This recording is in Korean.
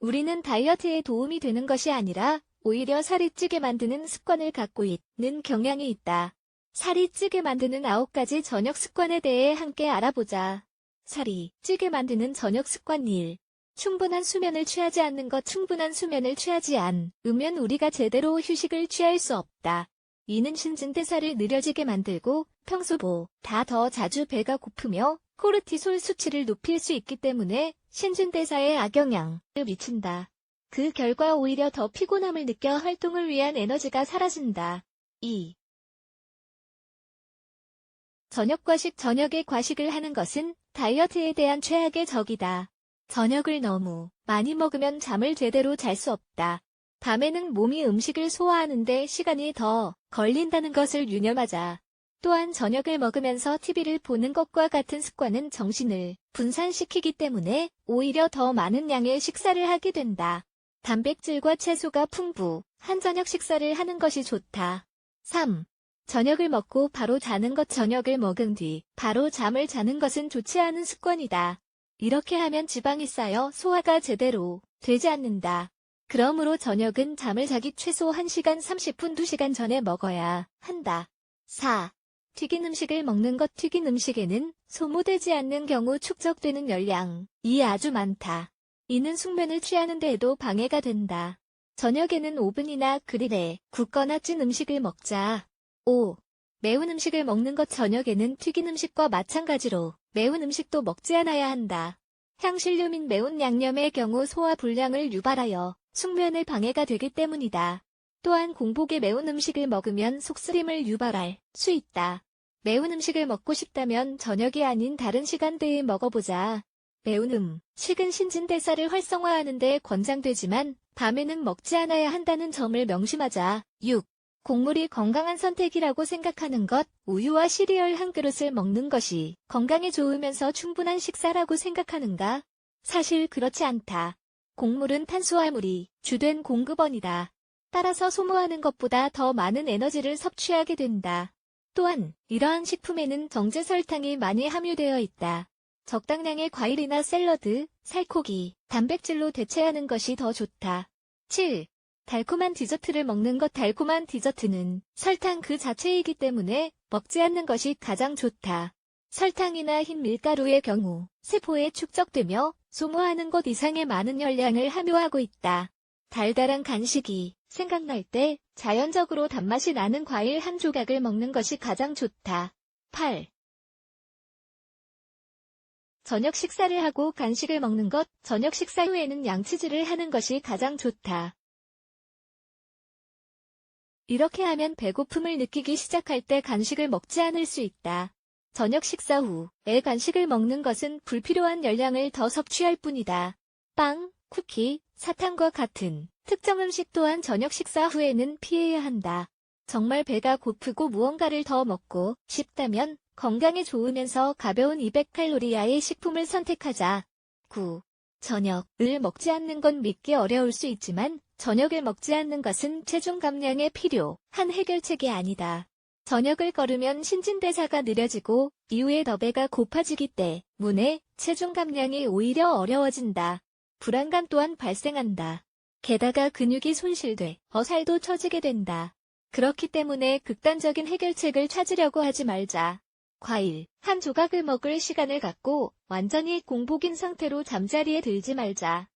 우리는 다이어트에 도움이 되는 것이 아니라 오히려 살이 찌게 만드는 습관을 갖고 있는 경향이 있다. 살이 찌게 만드는 아홉 가지 저녁 습관에 대해 함께 알아보자. 살이 찌게 만드는 저녁 습관 1. 충분한 수면을 취하지 않는 것 충분한 수면을 취하지 않으면 우리가 제대로 휴식을 취할 수 없다. 이는 신진대사를 느려지게 만들고 평소보다 더 자주 배가 고프며 코르티솔 수치를 높일 수 있기 때문에 신진대사에 악영향을 미친다. 그 결과 오히려 더 피곤함을 느껴 활동을 위한 에너지가 사라진다. 2. 저녁 과식 저녁에 과식을 하는 것은 다이어트에 대한 최악의 적이다. 저녁을 너무 많이 먹으면 잠을 제대로 잘 수 없다. 밤에는 몸이 음식을 소화하는데 시간이 더 걸린다는 것을 유념하자. 또한 저녁을 먹으면서 TV를 보는 것과 같은 습관은 정신을 분산시키기 때문에 오히려 더 많은 양의 식사를 하게 된다. 단백질과 채소가 풍부한 저녁 식사를 하는 것이 좋다. 3. 저녁을 먹고 바로 자는 것 저녁을 먹은 뒤 바로 잠을 자는 것은 좋지 않은 습관이다. 이렇게 하면 지방이 쌓여 소화가 제대로 되지 않는다. 그러므로 저녁은 잠을 자기 최소 1시간 30분 2시간 전에 먹어야 한다. 4. 튀긴 음식을 먹는 것 튀긴 음식에는 소모되지 않는 경우 축적되는 열량이 아주 많다. 이는 숙면을 취하는 데에도 방해가 된다. 저녁에는 오븐이나 그릴에 굽거나 찐 음식을 먹자. 5. 매운 음식을 먹는 것 저녁에는 튀긴 음식과 마찬가지로 매운 음식도 먹지 않아야 한다. 향신료 및 매운 양념의 경우 소화 불량을 유발하여 숙면을 방해가 되기 때문이다. 또한 공복에 매운 음식을 먹으면 속쓰림을 유발할 수 있다. 매운 음식을 먹고 싶다면 저녁이 아닌 다른 시간대에 먹어보자. 매운 음식은 신진대사를 활성화하는 데 권장되지만 밤에는 먹지 않아야 한다는 점을 명심하자. 6. 곡물이 건강한 선택이라고 생각하는 것, 우유와 시리얼 한 그릇을 먹는 것이 건강에 좋으면서 충분한 식사라고 생각하는가? 사실 그렇지 않다. 곡물은 탄수화물이 주된 공급원이다. 따라서 소모하는 것보다 더 많은 에너지를 섭취하게 된다. 또한 이러한 식품에는 정제 설탕이 많이 함유되어 있다. 적당량의 과일이나 샐러드, 살코기, 단백질로 대체하는 것이 더 좋다. 7. 달콤한 디저트를 먹는 것 달콤한 디저트는 설탕 그 자체이기 때문에 먹지 않는 것이 가장 좋다. 설탕이나 흰 밀가루의 경우 세포에 축적되며 소모하는 것 이상의 많은 열량을 함유하고 있다. 달달한 간식이 생각날 때 자연적으로 단맛이 나는 과일 한 조각을 먹는 것이 가장 좋다. 8. 저녁 식사를 하고 간식을 먹는 것, 저녁 식사 후에는 양치질을 하는 것이 가장 좋다. 이렇게 하면 배고픔을 느끼기 시작할 때 간식을 먹지 않을 수 있다. 저녁 식사 후에 간식을 먹는 것은 불필요한 열량을 더 섭취할 뿐이다. 빵, 쿠키, 사탕과 같은 특정 음식 또한 저녁 식사 후에는 피해야 한다. 정말 배가 고프고 무언가를 더 먹고 싶다면 건강에 좋으면서 가벼운 200칼로리아의 식품을 선택하자. 9. 저녁을 먹지 않는 건 믿기 어려울 수 있지만 저녁을 먹지 않는 것은 체중 감량에 필요한 해결책이 아니다. 저녁을 걸으면 신진대사가 느려지고 이후에 더 배가 고파지기 때문에 체중 감량이 오히려 어려워진다. 불안감 또한 발생한다. 게다가 근육이 손실돼 어살도 처지게 된다. 그렇기 때문에 극단적인 해결책을 찾으려고 하지 말자. 과일 한 조각을 먹을 시간을 갖고 완전히 공복인 상태로 잠자리에 들지 말자.